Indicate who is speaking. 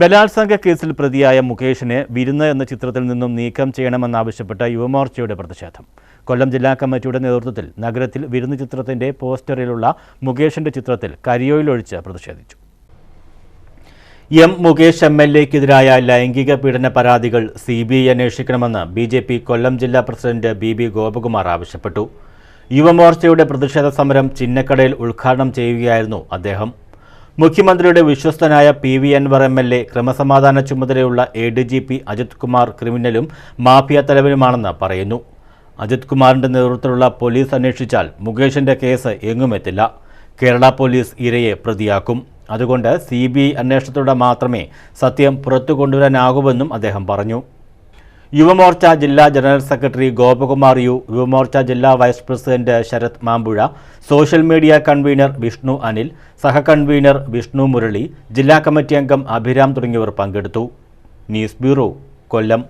Speaker 1: ബലാത്സംഗ കേസിൽ പ്രതിയായ മുകേഷിനെ വിരുന്ന് എന്ന ചിത്രത്തിൽ നിന്നും നീക്കം ചെയ്യണമെന്നാവശ്യപ്പെട്ട യുവമോർച്ചയുടെ പ്രതിഷേധം. കൊല്ലം ജില്ലാ കമ്മിറ്റിയുടെ നേതൃത്വത്തിൽ നഗരത്തിൽ വിരുന്ന് ചിത്രത്തിന്റെ പോസ്റ്ററിലുള്ള മുകേഷിന്റെ ചിത്രത്തിൽ കരിയോയിലൊഴിച്ച് പ്രതിഷേധിച്ചു. എം മുകേഷ് എം എൽ എക്കെതിരായ ലൈംഗിക പീഡന പരാതികൾ സി ബി ഐ അന്വേഷിക്കണമെന്ന് ബി ജെ പി കൊല്ലം ജില്ലാ പ്രസിഡന്റ് ബി ബി ഗോപകുമാർ ആവശ്യപ്പെട്ടു. യുവമോർച്ചയുടെ പ്രതിഷേധ സമരം ചിന്നക്കടയിൽ ഉദ്ഘാടനം ചെയ്യുകയായിരുന്നു അദ്ദേഹം. മുഖ്യമന്ത്രിയുടെ വിശ്വസ്തനായ P V Anvar M L A ക്രമസമാധാന ചുമതലയുള്ള A D G P Ajith Kumar ക്രിമിനലും mafia തലവനുമാണെന്ന് പറയുന്നു. അജിത് കുമാറിന്റെ നേതൃത്വത്തിലുള്ള പോലീസ് അന്വേഷിച്ചാൽ മുകേഷിന്റെ കേസ് എങ്ങുമെത്തില്ല കേരള പോലീസ് ഇരയെ പ്രതിയാക്കും. അതുകൊണ്ട് സി ബി ഐ അന്വേഷണത്തോടെ മാത്രമേ സത്യം പുറത്തു കൊണ്ടുവരാനാകൂവെന്നും അദ്ദേഹം പറഞ്ഞു. യുവമോർച്ച ജില്ലാ general secretary Gopakumar U Yuvamorcha ജില്ലാ vice president Sarath Mampuzha social media convener Vishnu Anil സഹകൺവീനർ Vishnu Murali ജില്ലാ കമ്മിറ്റി അംഗം അഭിരാം തുടങ്ങിയവർ പങ്കെടുത്തു. News bureau Kollam.